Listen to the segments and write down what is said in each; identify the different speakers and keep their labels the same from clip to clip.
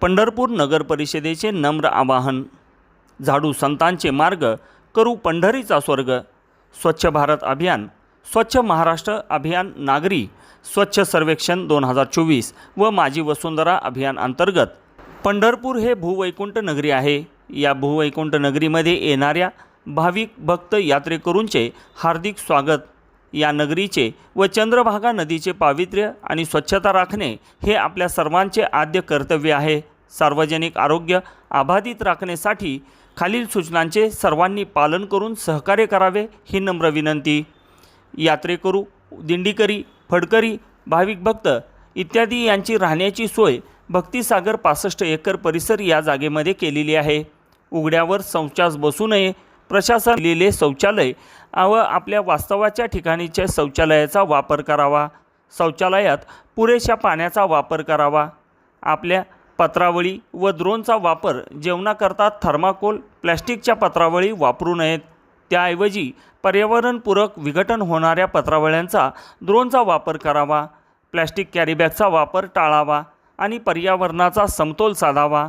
Speaker 1: पंढरपूर नगर परिषदेचे नम्र आवाहन. झाडू संतांचे मार्ग करू पंढरीचा स्वर्ग. स्वच्छ भारत अभियान स्वच्छ महाराष्ट्र अभियान नागरी स्वच्छ सर्वेक्षण दोन हजार चोवीस व माझी वसुंधरा अभियान अंतर्गत. पंढरपूर हे भूवैकुंठ नगरी आहे. या भूवैकुंठ नगरीमध्ये येणाऱ्या भाविक भक्त यात्रेकरूंचे हार्दिक स्वागत. या नगरीचे व चंद्रभागा नदीचे पावित्र्य आणि स्वच्छता राखणे हे आपल्या सर्वांचे आद्य कर्तव्य आहे. सार्वजनिक आरोग्य अबाधित राखण्यासाठी खालील सूचनांचे सर्वांनी पालन करून सहकार्य करावे ही नम्र विनंती. यात्रेकरू दिंडीकरी फडकरी भाविक भक्त इत्यादी यांची राहण्याची सोय भक्तिसागर पासष्ट एकर परिसर या जागेमध्ये केलेली आहे. उघड्यावर संचास बसू नये प्रशासन लिहिले शौचालय व आपल्या वास्तवाच्या ठिकाणीच्या शौचालयाचा वापर करावा. शौचालयात पुरेशा पाण्याचा वापर करावा. आपल्या पत्रावळी व द्रोणचा वापर जेवणाकरता थर्माकोल प्लॅस्टिकच्या पत्रावळी वापरू नयेत. त्याऐवजी पर्यावरणपूरक विघटन होणाऱ्या पत्रावळ्यांचा द्रोणचा वापर करावा. प्लॅस्टिक कॅरीबॅगचा वापर टाळावा आणि पर्यावरणाचा समतोल साधावा.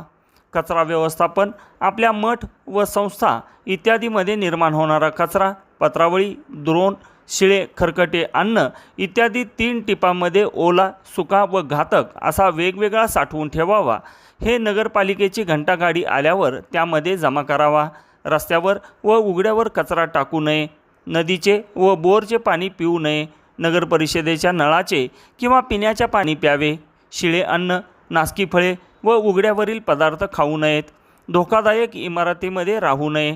Speaker 1: कचरा व्यवस्थापन आपल्या मठ व संस्था इत्यादीमध्ये निर्माण होणारा कचरा पत्रावळी द्रोण शिळे खरकटे अन्न इत्यादी तीन टिपांमध्ये ओला सुका व घातक असा वेगवेगळा साठवून ठेवावा. हे नगरपालिकेची घंटागाडी आल्यावर त्यामध्ये जमा करावा. रस्त्यावर व उघड्यावर कचरा टाकू नये. नदीचे व बोरचे पाणी पिऊ नये. नगर परिषदेच्या नळाचे किंवा पिण्याच्या पाणी प्यावे. शिळे अन्न नासकी फळे व उघड्यावरील पदार्थ खाऊ नयेत. धोकादायक इमारतीमध्ये राहू नये.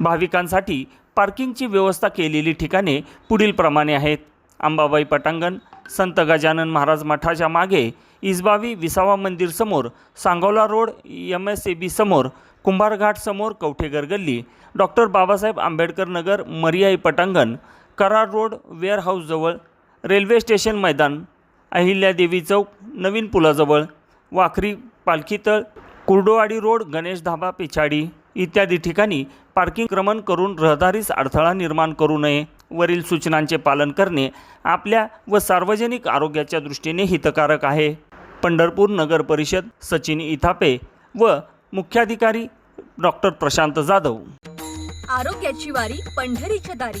Speaker 1: भाविकांसाठी पार्किंगची व्यवस्था केलेली ठिकाणे पुढीलप्रमाणे आहेत. अंबाबाई पटांगण संत गजानन महाराज मठाच्या मागे इसबावी विसावा मंदिर समोर Sangola road M S E B समोर कुंभारघाट समोर कवठेगर गल्ली डॉक्टर बाबासाहेब आंबेडकर नगर मरियाई पटांगण कराड रोड वेअरहाऊसजवळ रेल्वे स्टेशन मैदान अहिल्यादेवी चौक नवीन पुलाजवळ. वाखरी पालखीतळ कुर्डोवाडी रोड गणेश धाबा पिछाडी इत्यादी ठिकाणी पार्किंग क्रमण करून रहदारीस अडथळा निर्माण करू नये. वरील सूचनांचे पालन करणे आपल्या व सार्वजनिक आरोग्याच्या दृष्टीने हितकारक आहे. पंढरपूर नगर परिषद सचिन इथापे व मुख्याधिकारी डॉक्टर प्रशांत जाधव.
Speaker 2: आरोग्याची वारी पंढरीच्या दारी.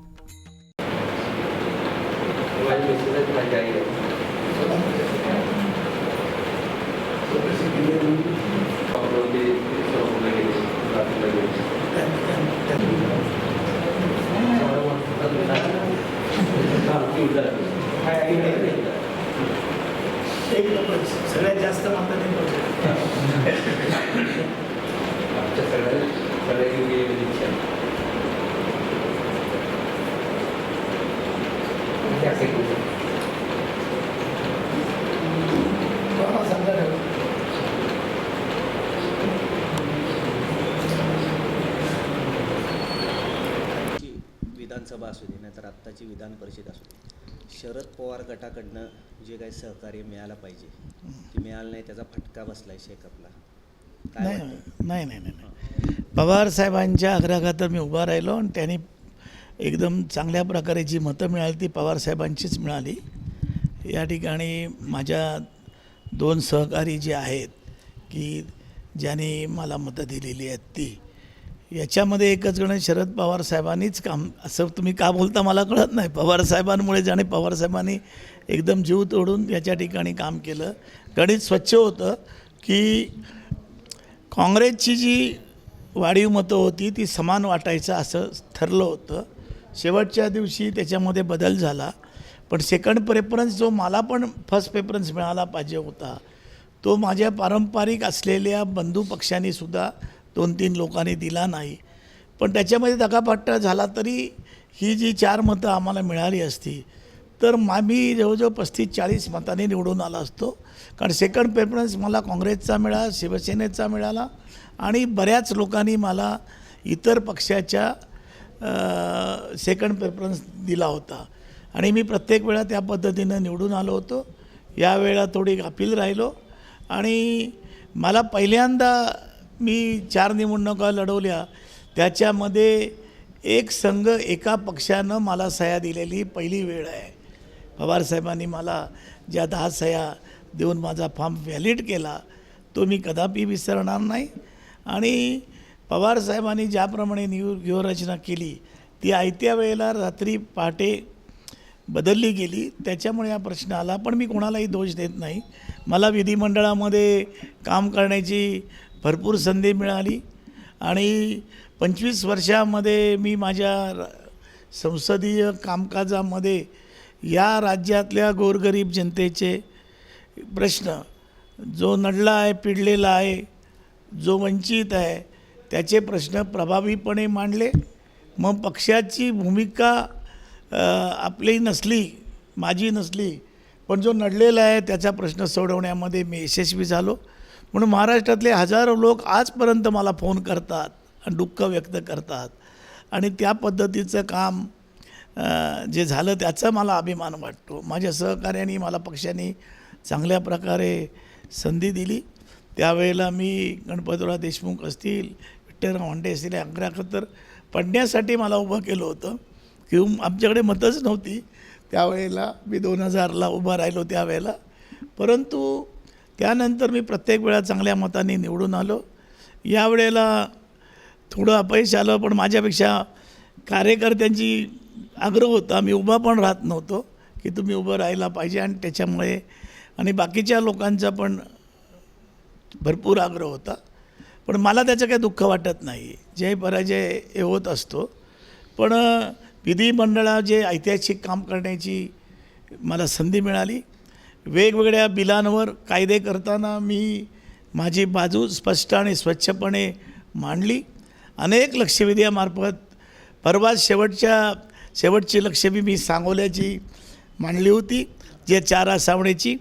Speaker 3: एक नंबर सगळ्यात जास्त मतांनी
Speaker 4: आमच्या सगळ्या सगळ्या गेलेली इच्छा म्हणजे असं करू शकतो.
Speaker 3: सांगा ना.
Speaker 5: ची विधानसभा असू दे नाहीतर आत्ताची विधान परिषद असू दे. शरद पवार गटाकडनं जे काही सहकार्य मिळालं पाहिजे ते मिळालं नाही त्याचा फटका बसलाय शेकअपला काय
Speaker 3: नाही नाही नाही नाही नाही. पवार साहेबांच्या आग्रहाखातर मी उभा राहिलो आणि त्यांनी एकदम चांगल्या प्रकारे जी मतं मिळाली ती पवार साहेबांचीच मिळाली. या ठिकाणी माझ्या दोन सहकारी जे आहेत की ज्यांनी मला मतं दिलेली आहेत ती याच्यामध्ये एकच गण शरद पवार साहेबांनीच काम. असं तुम्ही का बोलता मला कळत नाही. पवार साहेबांमुळे आणि पवार साहेबांनी एकदम जीव तोडून याच्या ठिकाणी काम केलं. गणित स्वच्छ होतं की काँग्रेसची जी वाढीव मतं होती ती समान वाटायचं असं ठरलं होतं. शेवटच्या दिवशी त्याच्यामध्ये बदल झाला. पण सेकंड प्रेफरन्स जो मला पण फर्स्ट प्रेफरन्स मिळाला पाहिजे होता तो माझ्या पारंपरिक असलेल्या बंधू पक्षांनीसुद्धा दोन तीन लोकांनी दिला नाही. पण त्याच्यामध्ये दगापट्टा झाला तरी ही जी चार मतं आम्हाला मिळाली असती तर मा मी जवळजवळ पस्तीस चाळीस मतांनी निवडून आला असतो. कारण सेकंड प्रेफरन्स मला काँग्रेसचा मिळाला शिवसेनेचा मिळाला आणि बऱ्याच लोकांनी मला इतर पक्षाच्या सेकंड प्रेफरन्स दिला होता. आणि मी प्रत्येक वेळा त्या पद्धतीनं निवडून आलो होतो. यावेळा थोडी गाफील राहिलो. आणि मला पहिल्यांदा मी चार निवडणुका लढवल्या त्याच्यामध्ये एक संघ एका पक्षानं मला सह्या दिलेली पहिली वेळ आहे. पवारसाहेबांनी मला ज्या दहा सह्या देऊन माझा फॉर्म व्हॅलिड केला तो मी कदापि विसरणार नाही. आणि पवारसाहेबांनी ज्याप्रमाणे निव व्यूहरचना केली ती आयत्या वेळेला रात्री पहाटे बदलली गेली. त्याच्यामुळे हा प्रश्न आला पण मी कोणालाही दोष देत नाही. मला विधिमंडळामध्ये काम करण्याची भरपूर संधी मिळाली. आणि पंचवीस वर्षामध्ये मी माझ्या संसदीय कामकाजामध्ये या राज्यातल्या गोरगरीब जनतेचे प्रश्न जो नडला आहे पिडलेला आहे जो वंचित आहे त्याचे प्रश्न प्रभावीपणे मांडले. मग पक्षाची भूमिका आपली नसली माझी नसली पण जो नडलेला आहे त्याचा प्रश्न सोडवण्यामध्ये मी यशस्वी झालो. म्हणून महाराष्ट्रातले हजारो लोक आजपर्यंत मला फोन करतात आणि दुःख व्यक्त करतात. आणि त्या पद्धतीचं काम जे झालं त्याचा मला अभिमान वाटतो. माझ्या सहकार्याने मला पक्षाने चांगल्या प्रकारे संधी दिली. त्यावेळेला मी गणपतराव देशमुख असतील विठ्ठलराव हांडे असतील अग्रा खतर पडण्यासाठी मला उभं केलं होतं. की आमच्याकडे मतच नव्हती. त्यावेळेला मी दोन हजारला उभा राहिलो त्यावेळेला. परंतु त्यानंतर मी प्रत्येक वेळा चांगल्या मताने निवडून आलो. यावेळेला थोडं अपयश आलं पण माझ्यापेक्षा कार्यकर्त्यांची आग्रह होता. मी उभा पण राहत नव्हतो की तुम्ही उभं राहायला पाहिजे आणि त्याच्यामुळे आणि बाकीच्या लोकांचा पण भरपूर आग्रह होता. पण मला त्याचं काही दुःख वाटत नाही. जय पराजय हे होत असतो. पण विधिमंडळा जे ऐतिहासिक काम करण्याची मला संधी मिळाली. वेगवेगळ्या बिलांवर कायदे करताना मी माझी बाजू स्पष्ट आणि स्वच्छपणे मांडली. अनेक लक्षवेधीमार्फत परवा शेवटच्या शेवटची लक्षवी मी सांगोल्याची मांडली होती जे चार सावणेची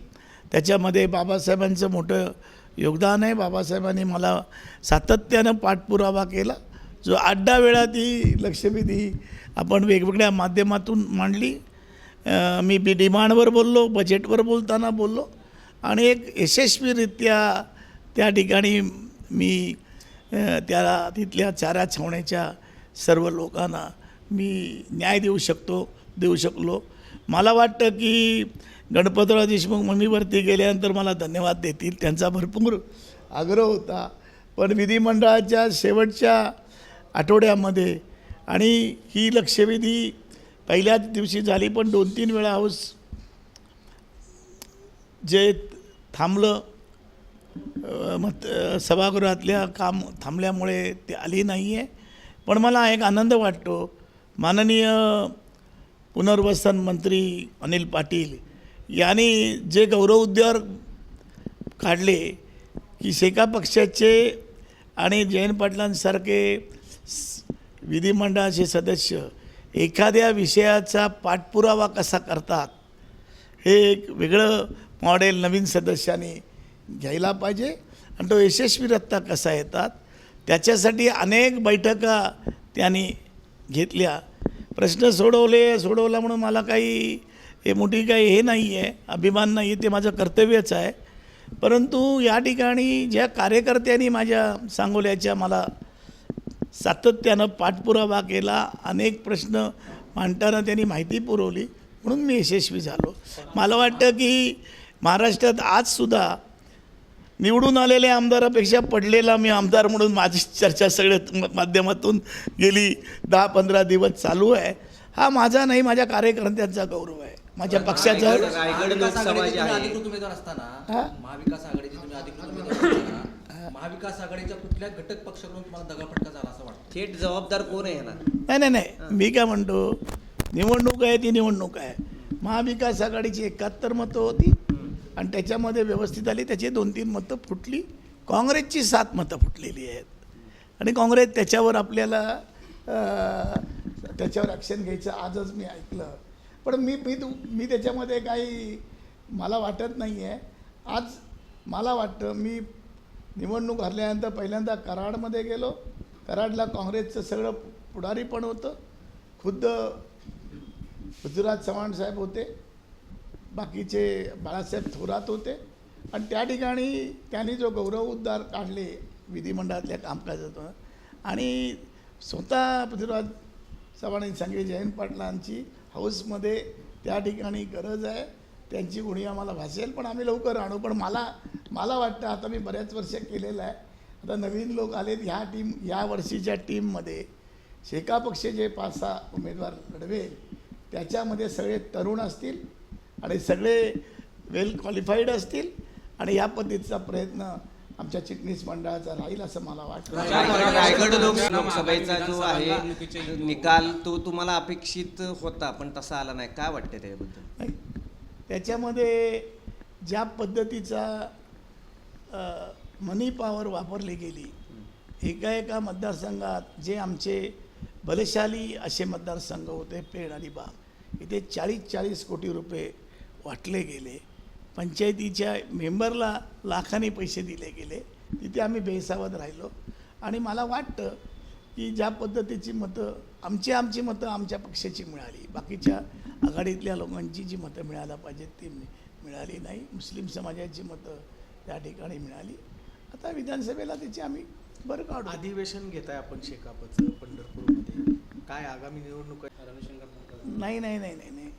Speaker 3: त्याच्यामध्ये बाबासाहेबांचं मोठं योगदान आहे. बाबासाहेबांनी मला सातत्यानं पाठपुरावा केला. जो आठ दहा वेळा ती लक्षवेधी आपण वेगवेगळ्या माध्यमातून मांडली. मी बी डिमांडवर बोललो बजेटवर बोलताना बोललो. आणि एक यशस्वीरित्या त्या ठिकाणी मी त्या तिथल्या चारा छावण्याच्या सर्व लोकांना मी न्याय देऊ शकतो देऊ शकलो. मला वाटतं की गणपतराव देशमुख मम्मीवरती गेल्यानंतर मला धन्यवाद देतील त्यांचा भरपूर आग्रह होता. पण विधिमंडळाच्या शेवटच्या आठवड्यामध्ये आणि ही लक्षवेधी पहिल्याच दिवशी झाली पण दोन तीन वेळा हाऊस जे थांबलं मत सभागृहातल्या काम थांबल्यामुळे ते आली नाही आहे पण मला एक आनंद वाटतो. माननीय पुनर्वसन मंत्री अनिल पाटील यांनी जे गौरव उद्गार काढले की शेका पक्षाचे आणि जयंत पाटलांसारखे स- विधिमंडळाचे सदस्य एखाद्या विषयाचा पाठपुरावा कसा करतात हे एक वेगळं मॉडेल नवीन सदस्याने घ्यायला पाहिजे. आणि तो यशस्वीरत्ता कसा येतात त्याच्यासाठी अनेक बैठका त्यांनी घेतल्या. प्रश्न सोडवले सोडवला म्हणून मला काही हे मोठी काही हे नाही आहे अभिमान नाही आहे ते माझं कर्तव्यच आहे. परंतु या ठिकाणी ज्या कार्यकर्त्यांनी माझ्या सांगोल्याच्या मला सातत्यानं पाठपुरावा केला अनेक प्रश्न मांडताना त्यांनी माहिती पुरवली म्हणून मी यशस्वी झालो. मला वाटतं की महाराष्ट्रात आजसुद्धा निवडून आलेल्या आमदारापेक्षा पडलेला मी आमदार म्हणून माझी चर्चा सगळ्या माध्यमातून गेली. दहा पंधरा दिवस चालू आहे. हा माझा नाही माझ्या कार्यकर्त्यांचा गौरव आहे. माझ्या पक्षाचा
Speaker 6: महाविकास आघाडीच्या कुठल्या घटक पक्षाकडून तुम्हाला दगाफटका झाला असं वाटतं?
Speaker 5: थेट जबाबदार कोण आहे ना
Speaker 3: नाही नाही नाही. मी काय म्हणतो निवडणूक आहे ती निवडणूक आहे. महाविकास आघाडीची एकाहत्तर मतं होती आणि त्याच्यामध्ये व्यवस्थित आली. त्याची दोन तीन मतं फुटली. काँग्रेसची सात मतं फुटलेली आहेत. आणि काँग्रेस त्याच्यावर आपल्याला त्याच्यावर ॲक्शन घ्यायचं आजच मी ऐकलं. पण मी मी तू मी त्याच्यामध्ये काही मला वाटत नाही आहे आज मला वाटतं मी निवडणूक हरल्यानंतर पहिल्यांदा कराडमध्ये गेलो. कराडला काँग्रेसचं सगळं पुढारी पण होतं. खुद्द पृथ्वीराज चव्हाण साहेब होते. बाकीचे बाळासाहेब थोरात होते. आणि त्या ठिकाणी त्यांनी जो गौरव उद्गार काढले विधिमंडळातल्या कामकाजातून. आणि स्वतः पृथ्वीराज चव्हाणांनी सांगितले जयंत पाटलांची हाऊसमध्ये त्या ठिकाणी गरज आहे. त्यांची उणी आम्हाला भासेल पण आम्ही लवकर आणू पण मला मला वाटतं आता मी बऱ्याच वर्ष केलेलं आहे. आता नवीन लोक आलेत ह्या टीम या वर्षीच्या टीममध्ये. शेका पक्ष जे पाच सहा उमेदवार लढवेल त्याच्यामध्ये सगळे तरुण असतील आणि सगळे वेल क्वालिफाईड असतील आणि या पद्धतीचा प्रयत्न आमच्या चिटणीस मंडळाचा राहील असं मला वाटतं.
Speaker 5: रायगड लोक लोकसभेचा जो आहे निकाल तो तुम्हाला अपेक्षित होता पण तसा आला नाही. काय वाटतं त्याबद्दल?
Speaker 3: नाही त्याच्यामध्ये ज्या पद्धतीचा मनी पॉवर वापरली गेली एका एका मतदारसंघात जे आमचे बलशाली असे मतदारसंघ होते पेण आणि बाग इथे चाळीस चाळीस कोटी रुपये वाटले गेले. पंचायतीच्या मेंबरला लाखांनी पैसे दिले गेले. तिथे आम्ही बेसावध राहिलो. आणि मला वाटतं की ज्या पद्धतीची मतं आमची आमची मतं आमच्या पक्षाची मिळाली. बाकीच्या आघाडीतल्या लोकांची जी मतं मिळायला पाहिजेत ती मिळाली नाही. मुस्लिम समाजाची मतं त्या ठिकाणी मिळाली. आता विधानसभेला त्याची आम्ही बरं काढू.
Speaker 7: अधिवेशन घेताय आपण शेकापचं पंढरपूरमध्ये. काय आगामी निवडणूक आहे?
Speaker 3: नाही नाही नाही नाही नाही.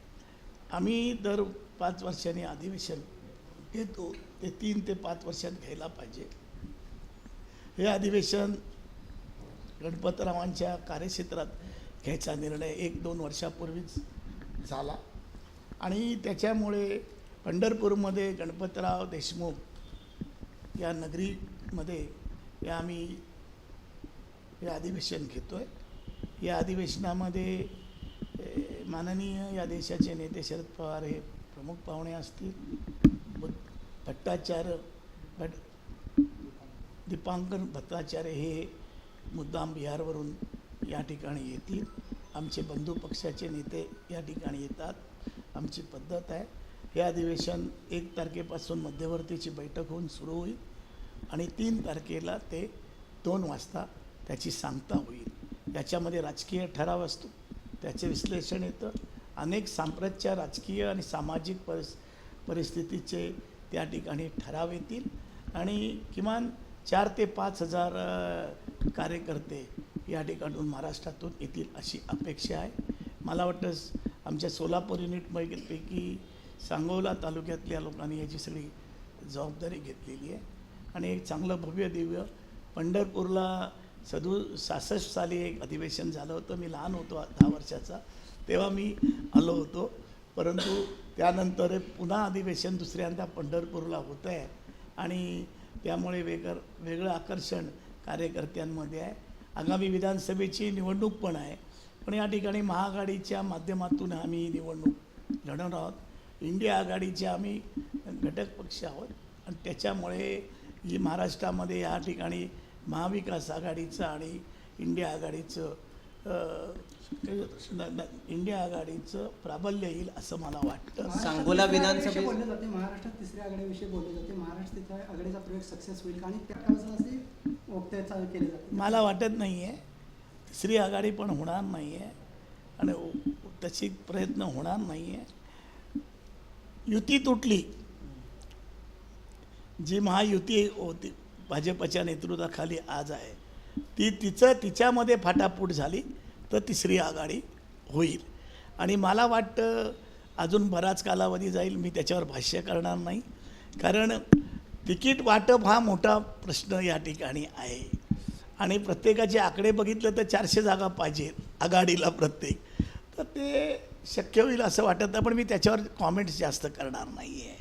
Speaker 3: आम्ही दर पाच वर्षांनी अधिवेशन घेतो. ते तीन ते पाच वर्षात घ्यायला पाहिजे. हे अधिवेशन गणपतरावांच्या कार्यक्षेत्रात घ्यायचा निर्णय एक दोन वर्षापूर्वीच झाला. आणि त्याच्यामुळे पंढरपूरमध्ये गणपतराव देशमुख या नगरीमध्ये हे आम्ही हे अधिवेशन घेतो आहे या अधिवेशनामध्ये माननीय या देशाचे नेते शरद पवार हे प्रमुख पाहुणे असतील. भट्टाचार्य भट दीपांकर भट्टाचार्य हे मुद्दाम बिहारवरून या ठिकाणी येतील. आमचे बंधू पक्षाचे नेते या ठिकाणी येतात. आमची पद्धत आहे. हे अधिवेशन एक तारखेपासून मध्यवर्तीची बैठक होऊन सुरू होईल आणि तीन तारखेला ते दोन वाजता त्याची सांगता होईल. याच्यामध्ये राजकीय ठराव असतो. त्याचे विश्लेषण येतं. अनेक सांप्रतच्या राजकीय आणि सामाजिक परिस परिस्थितीचे त्या ठिकाणी ठराव येतील आणि किमान चार ते पाच हजार कार्यकर्ते या ठिकाणून महाराष्ट्रातून येतील अशी अपेक्षा आहे. मला वाटतं आमच्या सोलापूर युनिटपैकी सांगोला तालुक्यातल्या लोकांनी याची सगळी जबाबदारी घेतलेली आहे. आणि एक चांगलं भव्य दिव्य पंढरपूरला सदू सासष्ट साली एक अधिवेशन झालं होतं. मी लहान होतो दहा वर्षाचा. तेव्हा मी आलो होतो. परंतु त्यानंतर पुन्हा अधिवेशन दुसऱ्यांदा पंढरपूरला होतं आहे आणि त्यामुळे वेगळं वेगळं आकर्षण कार्यकर्त्यांमध्ये आहे. आगामी विधानसभेची निवडणूक पण आहे. पण या ठिकाणी महाआघाडीच्या माध्यमातून आम्ही ही निवडणूक लढवणार आहोत. इंडिया आघाडीचे आम्ही घटक पक्ष आहोत. आणि त्याच्यामुळे ही महाराष्ट्रामध्ये या ठिकाणी महाविकास आघाडीचं आणि इंडिया आघाडीचं इंडिया आघाडीचं प्राबल्य येईल असं मला वाटतं.
Speaker 5: सांगोला विधानसभे
Speaker 8: बोलले जाते महाराष्ट्रात तिसऱ्या आघाडीविषयी बोलले जाते महाराष्ट्र तिसऱ्या आघाडीचा प्रयोग सक्सेस होईल? आणि त्या वक्तव्य केले जाते.
Speaker 3: मला वाटत नाही आहे तिसरी आघाडी पण होणार नाही आहे आणि तशी प्रयत्न होणार नाही आहे युती तुटली. जी महायुती होती भाजपच्या नेतृत्वाखाली आज आहे. ती तिचं तिच्यामध्ये फाटाफूट झाली तर तिसरी आघाडी होईल. आणि मला वाटतं अजून बराच कालावधी जाईल मी त्याच्यावर भाष्य करणार नाही. कारण तिकीट वाटप हा मोठा प्रश्न या ठिकाणी आहे. आणि प्रत्येकाचे आकडे बघितलं तर चारशे जागा पाहिजे आघाडीला प्रत्येक. तर ते शक्य होईल असं वाटत नाही पण मी त्याच्यावर कॉमेंट्स जास्त करणार नाही आहे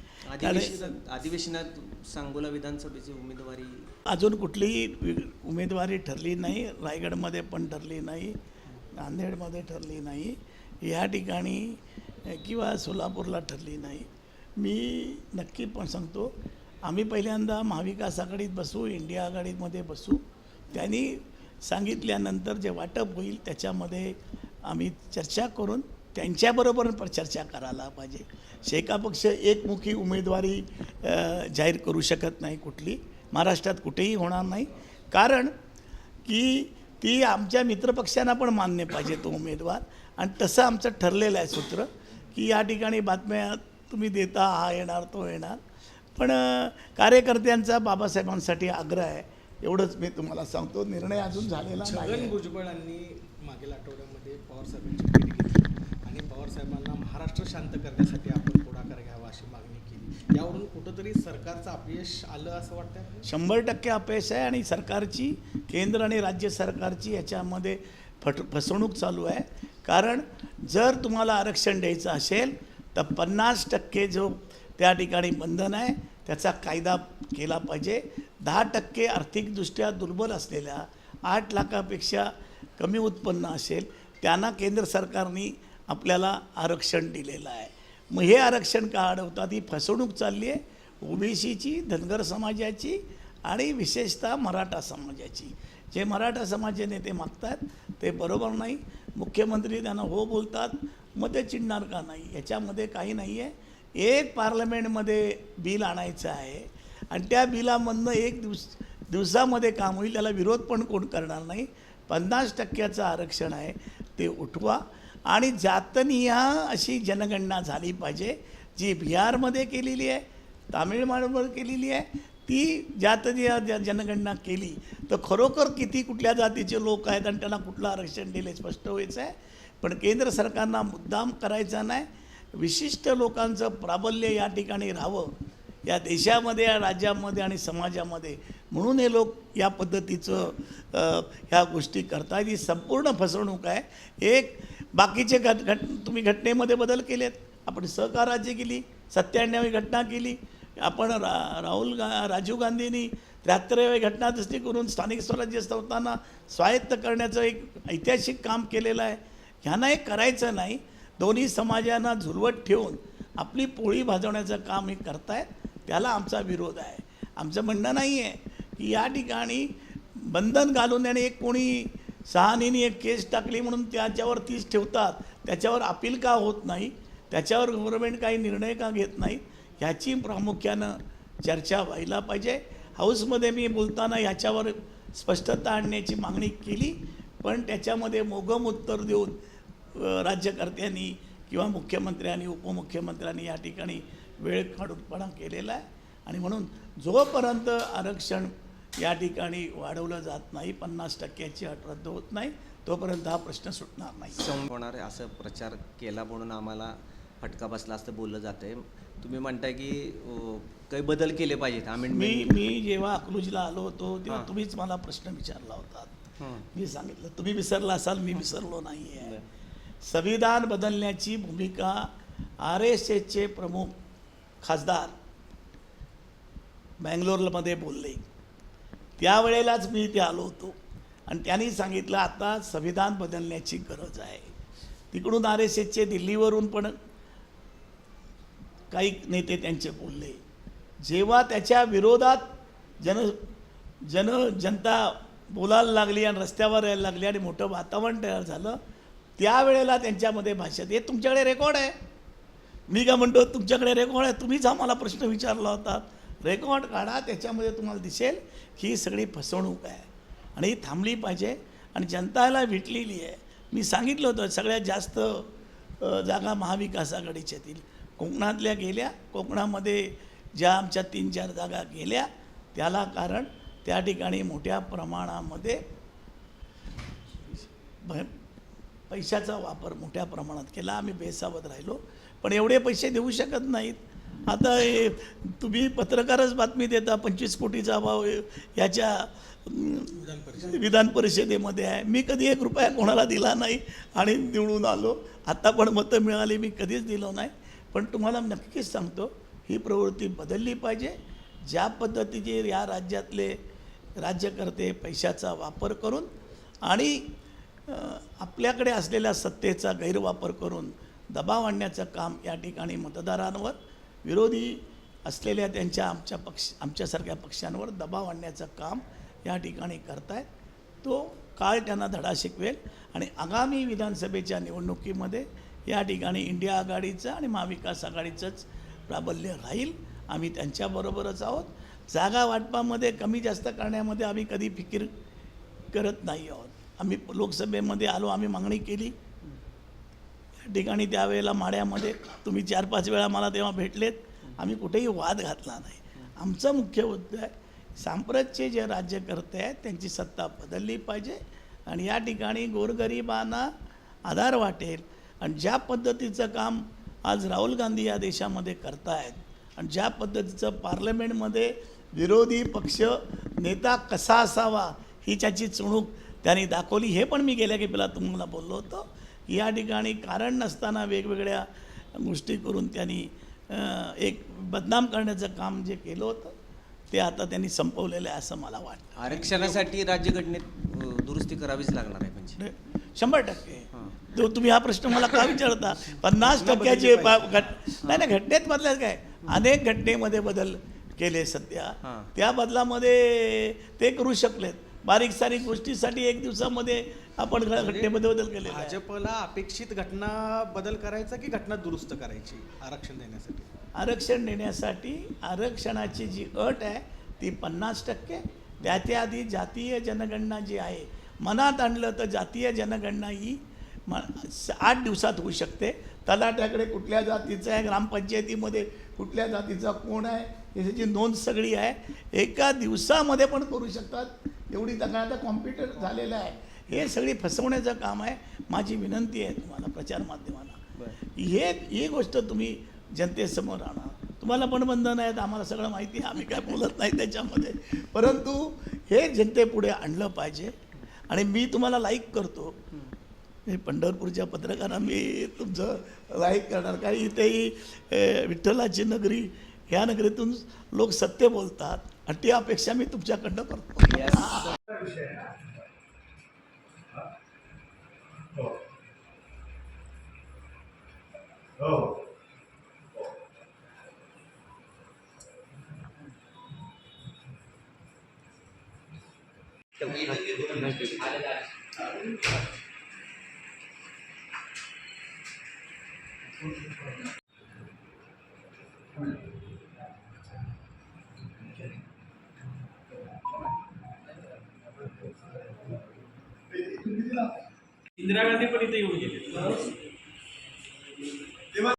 Speaker 5: अधिवेशनात सांगोला विधानसभेची उमेदवारी
Speaker 3: अजून कुठलीही वि- उमेदवारी ठरली नाही रायगडमध्ये पण ठरली नाही नांदेडमध्ये ठरली नाही या ठिकाणी किंवा सोलापूरला ठरली नाही. मी नक्की पण सांगतो आम्ही पहिल्यांदा महाविकास आघाडीत बसू इंडिया आघाडीमध्ये बसू. त्यांनी सांगितल्यानंतर जे वाटप होईल त्याच्यामध्ये आम्ही चर्चा करून त्यांच्याबरोबर पण चर्चा करायला पाहिजे. शेका पक्ष एकमुखी उमेदवारी जाहीर करू शकत नाही कुठली. महाराष्ट्रात कुठेही होणार नाही. कारण की ती आमच्या मित्रपक्षांना पण मान्य पाहिजे तो उमेदवार. आणि तसं आमचं ठरलेलं आहे सूत्र की या ठिकाणी बातम्या तुम्ही देता हा येणार तो येणार. पण कार्यकर्त्यांचा बाबासाहेबांसाठी आग्रह आहे. एवढंच मी तुम्हाला सांगतो. निर्णय अजून झालेला नाही
Speaker 7: छगन. भुजबळांनी मागील आठवड्यामध्ये पवार साहेबांची भेट घेतली आणि पवार साहेबांना महाराष्ट्र शांत करण्यासाठी आपण पुढाकार घ्यावा अशी मागणी केली. यावरून कुठंतरी सरकारचं अपयश आलं असं वाटतं
Speaker 3: शंभर टक्के अपयश आहे आणि सरकारची केंद्र आणि राज्य सरकारची याच्यामध्ये फट फसवणूक चालू आहे. कारण जर तुम्हाला आरक्षण द्यायचं असेल तर पन्नास टक्के जो त्या ठिकाणी बंधन आहे. त्याचा कायदा केला पाहिजे. दहा टक्के आर्थिकदृष्ट्या दुर्बल असलेल्या आठ लाखापेक्षा कमी उत्पन्न असेल त्यांना केंद्र सरकारने आपल्याला आरक्षण दिलेलं आहे. मग हे आरक्षण का अडवतात? ही फसवणूक चालली आहे ओबीसीची धनगर समाजाची आणि विशेषतः मराठा समाजाची. जे मराठा समाजचे नेते मागतात ते बरोबर नाही. मुख्यमंत्री त्यांना हो बोलतात मग ते चिडणार का नाही? याच्यामध्ये काही नाही आहे एक पार्लमेंटमध्ये बिल आणायचं आहे आणि त्या बिलामधनं एक दिवस दिवसामध्ये काम होईल त्याला विरोध पण कोण करणार नाही. पन्नास टक्क्याचं आरक्षण आहे ते उठवा. आणि जातनिया अशी जनगणना झाली पाहिजे जी बिहारमध्ये केलेली आहे तामिळनाडूवर केलेली आहे ती जातनीय ज- जनगणना केली तर खरोखर किती कुठल्या जातीचे लोक आहेत आणि त्यांना कुठलं आरक्षण दिले स्पष्ट व्हायचं आहे. पण केंद्र सरकारना मुद्दाम करायचा नाही. विशिष्ट लोकांचं प्राबल्य या ठिकाणी राहावं. या देशामध्ये या राज्यामध्ये आणि समाजामध्ये. म्हणून हे लोक या पद्धतीचं ह्या गोष्टी करतात ही संपूर्ण फसवणूक आहे. एक बाकीचे घट घट तुम्ही घटनेमध्ये बदल केलेत. आपण सहकाराची केली सत्त्याण्णवी घटना केली. आपण रा राहुल गा राजीव गांधींनी त्र्याहत्तरावी घटना दृष्टी करून स्थानिक स्वराज्य संस्थांना स्वायत्त करण्याचं एक ऐतिहासिक काम केलेलं आहे. ह्यांना हे करायचं नाही. दोन्ही समाजांना झुलवत ठेवून आपली पोळी भाजवण्याचं काम हे करतायत त्याला आमचा विरोध आहे. आमचं म्हणणं नाही आहे की या ठिकाणी बंधन घालून आणि एक कोणी सहानीने एक केस टाकली म्हणून त्याच्यावर तीच ठेवतात त्याच्यावर अपील का होत नाही त्याच्यावर गव्हर्नमेंट काही निर्णय का घेत नाही ह्याची प्रामुख्यानं चर्चा व्हायला पाहिजे. हाऊसमध्ये मी बोलताना ह्याच्यावर स्पष्टता आणण्याची मागणी केली पण त्याच्यामध्ये मोगम उत्तर देऊन राज्यकर्त्यांनी किंवा मुख्यमंत्र्यांनी उपमुख्यमंत्र्यांनी या ठिकाणी वेळ काढूनपणा केलेला आहे. आणि म्हणून जोपर्यंत आरक्षण या ठिकाणी वाढवलं जात नाही पन्नास टक्क्याची अट रद्द होत नाही तोपर्यंत हा प्रश्न सुटणार नाही.
Speaker 5: सम होणार आहे असं प्रचार केला म्हणून आम्हाला फटका बसला असं बोललं जातं आहे तुम्ही म्हणताय की काही बदल केले पाहिजेत
Speaker 3: मी
Speaker 5: अमेंडमेंट
Speaker 3: मी जेव्हा अकलूजला आलो होतो तेव्हा. तुम्हीच मला प्रश्न विचारला होता. मी सांगितलं तुम्ही विसरला असाल मी विसरलो नाही आहे संविधान बदलण्याची भूमिका आर एस एसचे प्रमुख खासदार बँगलोरमध्ये बोलले. त्यावेळेलाच मी इथे आलो होतो आणि त्यांनी सांगितलं आता संविधान बदलण्याची गरज आहे. तिकडून आर एस एसचे दिल्लीवरून पण काही नेते त्यांचे बोलले. जेव्हा त्याच्या विरोधात जन जन जनता बोलायला लागली आणि रस्त्यावर यायला लागली आणि मोठं वातावरण तयार झालं त्यावेळेला त्यांच्यामध्ये भाषेत हे तुमच्याकडे रेकॉर्ड आहे. मी काय म्हणतो तुमच्याकडे रेकॉर्ड आहे. तुम्हीच आम्हाला प्रश्न विचारला होता. रेकॉर्ड काढा त्याच्यामध्ये तुम्हाला दिसेल की ही सगळी फसवणूक आहे. आणि ही थांबली पाहिजे. आणि जनताला विटलेली आहे. मी सांगितलं होतं सगळ्यात जास्त जागा महाविकास आघाडीच्या येतील. कोकणातल्या गेल्या कोकणामध्ये ज्या आमच्या तीन चार जागा गेल्या त्याला कारण त्या ठिकाणी मोठ्या प्रमाणामध्ये पैशाचा वापर मोठ्या प्रमाणात केला. आम्ही बेसावध राहिलो. पण एवढे पैसे देऊ शकत नाहीत. आता हे तुम्ही पत्रकारच बातमी देता पंचवीस कोटीचा अभाव हे- याच्या अं, विधान परिषदेमध्ये आहे. मी कधी एक रुपया कोणाला दिला नाही आणि निवडून आलो. आता पण मतं मिळाली मी कधीच दिलो नाही. पण तुम्हाला नक्कीच सांगतो ही प्रवृत्ती बदलली पाहिजे. ज्या पद्धतीचे या राज्यातले राज्यकर्ते पैशाचा वापर करून आणि आपल्याकडे असलेल्या सत्तेचा गैरवापर करून दबाव आणण्याचं काम या ठिकाणी मतदारांवर विरोधी असलेल्या त्यांच्या आमच्या पक्ष आमच्यासारख्या पक्षांवर दबाव आणण्याचं काम या ठिकाणी करतायत. तो काळ त्यांना धडा शिकवेल आणि आगामी विधानसभेच्या निवडणुकीमध्ये या ठिकाणी इंडिया आघाडीचं आणि महाविकास आघाडीचंच प्राबल्य राहील. आम्ही त्यांच्याबरोबरच आहोत. जागा वाटपामध्ये कमी जास्त करण्यामध्ये आम्ही कधी फिकीर करत नाही आहोत. आम्ही लोकसभेमध्ये आलो आम्ही मागणी केली. या ठिकाणी त्यावेळेला माड्यामध्ये तुम्ही चार पाच वेळा मला तेव्हा भेटलेत. आम्ही कुठेही वाद घातला नाही. आमचा मुख्य मुद्दा आहे सांप्रतचे जे राज्यकर्ते आहेत त्यांची सत्ता बदलली पाहिजे. आणि या ठिकाणी गोरगरिबांना आधार वाटेल. आणि ज्या पद्धतीचं काम आज राहुल गांधी या देशामध्ये करतायत आणि ज्या पद्धतीचं पार्लमेंटमध्ये विरोधी पक्ष नेता कसा असावा ही त्याची चुणूक त्यांनी दाखवली. हे पण मी गेल्या की पहिला तुम्हाला बोललो होतो. या ठिकाणी कारण नसताना वेगवेगळ्या गोष्टी करून त्यांनी एक बदनाम करण्याचं काम जे केलं होतं ते आता त्यांनी संपवलेलं आहे असं मला वाटतं.
Speaker 5: आरक्षणासाठी राज्यघटनेत दुरुस्ती करावीच लागणार आहे म्हणजे.
Speaker 3: शंभर टक्के. तो तुम्ही हा प्रश्न मला का विचारता? पन्नास टक्क्याचे घट नाही नाही घटनेत बदलायचं काय? अनेक घटनेमध्ये बदल केले सध्या. त्या बदलामध्ये ते करू शकलेत. बारीक सारीक गोष्टीसाठी एक दिवसामध्ये आपण घटनेमध्ये बदल केले
Speaker 7: भाजपला अपेक्षित घटना बदल करायचा की घटना दुरुस्त करायची आरक्षण देण्यासाठी?
Speaker 3: आरक्षण देण्यासाठी आरक्षणाची जी अट आहे ती पन्नास टक्के. त्याच्या आधी जातीय जनगणना जी आहे मनात आणलं तर जातीय जनगणना ही म आठ दिवसात होऊ शकते. तलाट्याकडे कुठल्या जातीचं आहे ग्रामपंचायतीमध्ये कुठल्या जातीचा कोण आहे याची नोंद सगळी आहे एका दिवसामध्ये पण करू शकतात. एवढी त्यांना आता कॉम्प्युटर झालेलं आहे. हे सगळी फसवण्याचं काम आहे. माझी विनंती आहे तुम्हाला प्रचार माध्यमाला. हे ही गोष्ट तुम्ही जनतेसमोर आणा. तुम्हाला पण बंधन आहेत आम्हाला सगळं माहिती आहे. आम्ही काय बोलत नाही त्याच्यामध्ये. परंतु हे जनतेपुढे आणलं पाहिजे. आणि मी तुम्हाला लाईक करतो. मी पंढरपूरच्या पत्रकारांना मी तुमचं लाईक करणार. कारण इथेही विठ्ठलाची नगरी ह्या नगरीतून लोक सत्य बोलतात. आणि ती अपेक्षा मी तुमच्याकडनं करतो.
Speaker 7: इंदिरा गांधी पण इथे येऊन गेले.